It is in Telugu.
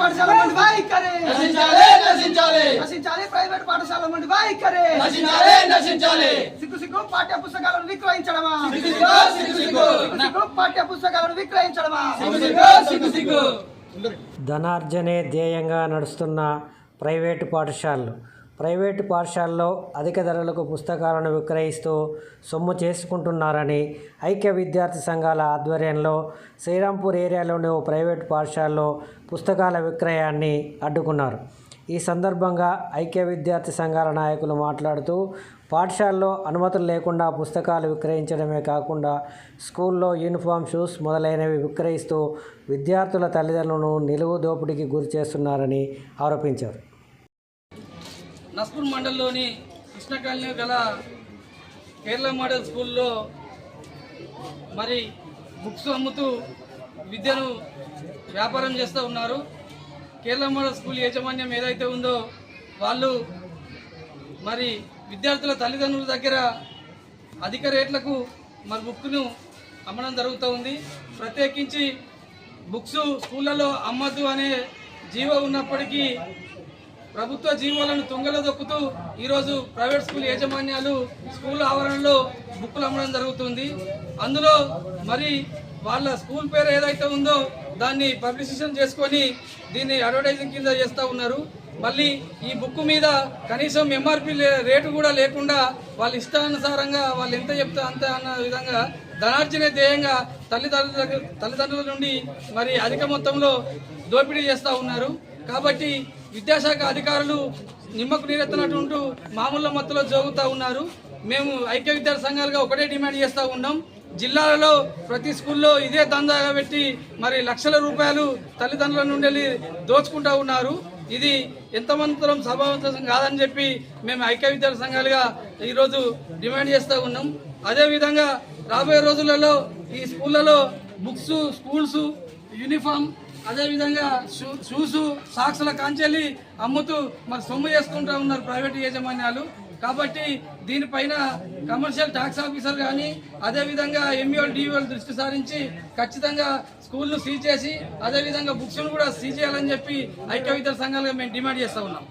పాఠశాల ప్రైవేట్ పాఠశాల మండి వైఖరి. సిగ్గు సిగ్గు పాఠ్య పుస్తకాలను విక్రయించడమా? సిగ్గు సిగ్గు సిగ్గు పాఠ్య పుస్తకాలను విక్రయించడమా? సిగ్గు సిగ్గు. ధనార్జనే ధ్యేయంగా నడుస్తున్న ప్రైవేటు పాఠశాలలు. ప్రైవేటు పాఠశాలలో అధిక ధరలకు పుస్తకాలను విక్రయిస్తూ సొమ్ము చేసుకుంటున్నారని ఐక్య విద్యార్థి సంఘాల ఆధ్వర్యంలో శ్రీరాంపూర్ ఏరియాలోని ఓ ప్రైవేటు పాఠశాలలో పుస్తకాల విక్రయాన్ని అడ్డుకున్నారు. ఈ సందర్భంగా ఐక్య విద్యార్థి సంఘాల నాయకులు మాట్లాడుతూ పాఠశాలలో అనుమతులు లేకుండా పుస్తకాలు విక్రయించడమే కాకుండా స్కూల్లో యూనిఫామ్ షూస్ మొదలైనవి విక్రయిస్తూ విద్యార్థుల తల్లిదండ్రులను నిలువు దోపిడీకి గురి చేస్తున్నారని ఆరోపించారు. నస్పూర్ మండలంలోని కృష్ణకాలనీ గల కేరళ మోడల్ స్కూల్లో మరి బుక్స్ అమ్ముతూ విద్యను వ్యాపారం చేస్తూ ఉన్నారు. కేరళ మోడల్ స్కూల్ యాజమాన్యం ఏదైతే ఉందో వాళ్ళు మరి విద్యార్థుల తల్లిదండ్రుల దగ్గర అధిక రేట్లకు మరి బుక్ను అమ్మడం జరుగుతూ ఉంది. ప్రత్యేకించి బుక్స్ స్కూళ్ళలో అమ్మద్దు అనే జీవో ఉన్నప్పటికీ ప్రభుత్వ జీవోలను తుంగలో దొక్కుతూ ఈరోజు ప్రైవేట్ స్కూల్ యాజమాన్యాలు స్కూల్ ఆవరణలో బుక్కులు అమ్మడం జరుగుతుంది. అందులో మరి వాళ్ళ స్కూల్ పేరు ఏదైతే ఉందో దాన్ని పబ్లిసిషన్ చేసుకొని దీన్ని అడ్వర్టైజింగ్ కింద చేస్తూ ఉన్నారు. మళ్ళీ ఈ బుక్ మీద కనీసం ఎంఆర్పి రేటు కూడా లేకుండా వాళ్ళ ఇష్టానుసారంగా వాళ్ళు ఎంత చెప్తే అంత అన్న విధంగా ధనార్జన ధ్యేయంగా తల్లిదండ్రుల తల్లిదండ్రుల నుండి మరి అధిక మొత్తంలో దోపిడీ చేస్తూ ఉన్నారు. కాబట్టి విద్యాశాఖ అధికారులు నిమ్మకు నీరెత్తనటువంటి మామూలు మత్తులో జోగుతూ ఉన్నారు. మేము ఐక్య విద్యార్థి సంఘాలుగా ఒకటే డిమాండ్ చేస్తూ ఉన్నాం. జిల్లాలలో ప్రతి స్కూల్లో ఇదే దందాగా పెట్టి మరి లక్షల రూపాయలు తల్లిదండ్రుల నుండి దోచుకుంటూ ఉన్నారు. ఇది ఎంతమంతరం సభావంతం కాదని చెప్పి మేము ఐక్య విద్యార్థి సంఘాలుగా ఈరోజు డిమాండ్ చేస్తూ ఉన్నాం. అదేవిధంగా రాబోయే రోజులలో ఈ స్కూళ్ళలో బుక్స్ స్కూల్స్ యూనిఫామ్ అదేవిధంగా షూ షూస్ సాక్స్ల కాంచెల్లి అమ్ముతూ మరి సొమ్ము చేసుకుంటూ ఉన్నారు ప్రైవేట్ యాజమాన్యాలు. కాబట్టి దీనిపైన కమర్షియల్ ట్యాక్స్ ఆఫీసర్ కానీ అదేవిధంగా ఎంఈఓల్ డిఓల్ దృష్టి సారించి ఖచ్చితంగా స్కూల్ను సీజ్ చేసి అదేవిధంగా బుక్స్ను కూడా సీజ్ చేయాలని చెప్పి ఐక్య విద్యార్థి సంఘాలుగా మేము డిమాండ్ చేస్తూ ఉన్నాం.